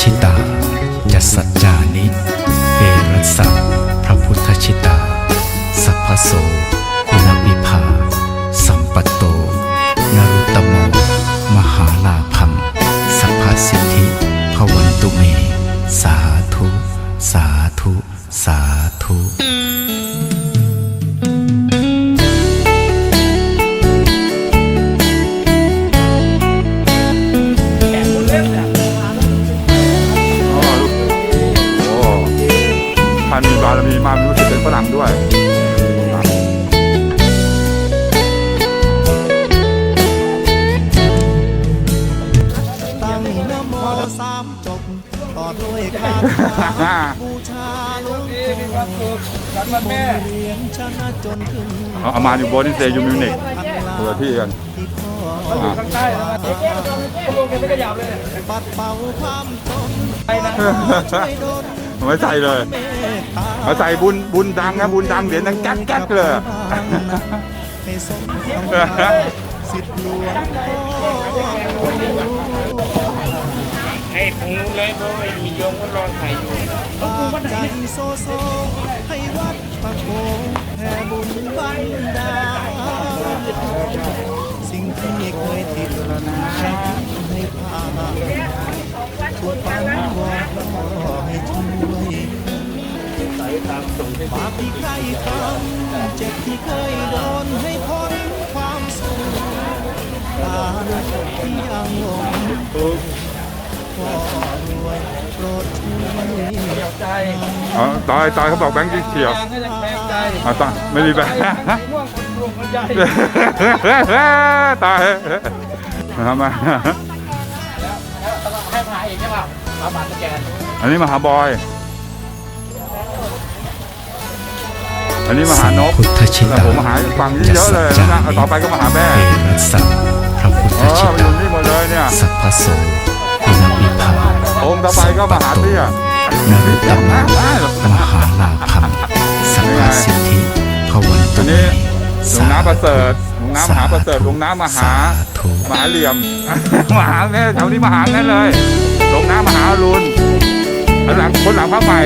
ชิตาจะสัจจานิเอรัสสะพระพุทธชิตา สัพพโสอินวิภา สัมปัตโต นรุตตโม มหาลาพัง สัพพสิทธิพวันตุเม สาธุ สาธุ สา ท่านมีบารมีมากรู้สึกเป็นฝรั่งด้วยตั้งนะโมสามจบต่อด้วยคาถาบูชาหลวงพ่อที่บนเรียนชนะจนขึ้นเอาเอามาอยู่โบนิเซยูมิวนิกคนละที่กันที่พ่ออะปัดเป่าความจนช่วยดลไม่ใส่เลยเมตตามาใส่บุญบุญดังนะบุญดังเหรียญดังแก๊กแก๊กเลยให้สมสิทธิ์หลวงพ่อให้ทางนู้นเลยเพราะไม่มีโยมก็รอถ่ายอยู่ฝากใจโซโซให้วัดพระโคแผ่บุญบันดาลสิ่งที่เคยติดให้ให้ บาปที่ใครทำเจ็บที่เคยโดนให้พ้นความสุขตาที่ยังหลงขอรวยโปรดช่วยอ๋อตายตายเขาบอกแบงค์สีเขียวก็ยังแปลกใจอะตายไม่มีแบงค์ม่วงคนรวมคนใหญ่ตายทำไมาให้พาเองใช่ป่ะเอาบัตรสแกนอันนี้มหาบอย อันนี้มหานพพุทธชิแต่ตาผมมหาฟังเยอะเลยนะต่อไปก็มหาแม่เอรัสสะพระพุทธเออชิมาอยู่ตานี่หมดเลยเนี่ยสัพพโสอินวิภาองค์ต่อไปก็มหาเตี้ยนรุตตโมมหาลาพังสัพพสิทธิพวันตุอันเมนี้หลวงน้ำประเสริฐหลวงน้ำมหาประเสริฐหลวงน้ำมหาสธุมหาเหลี่ยมมหาเนี่ยแถวนี้มหาแน่เลยหลวงน้ำมหาอรุณอันหลังคนหลังพระใหม่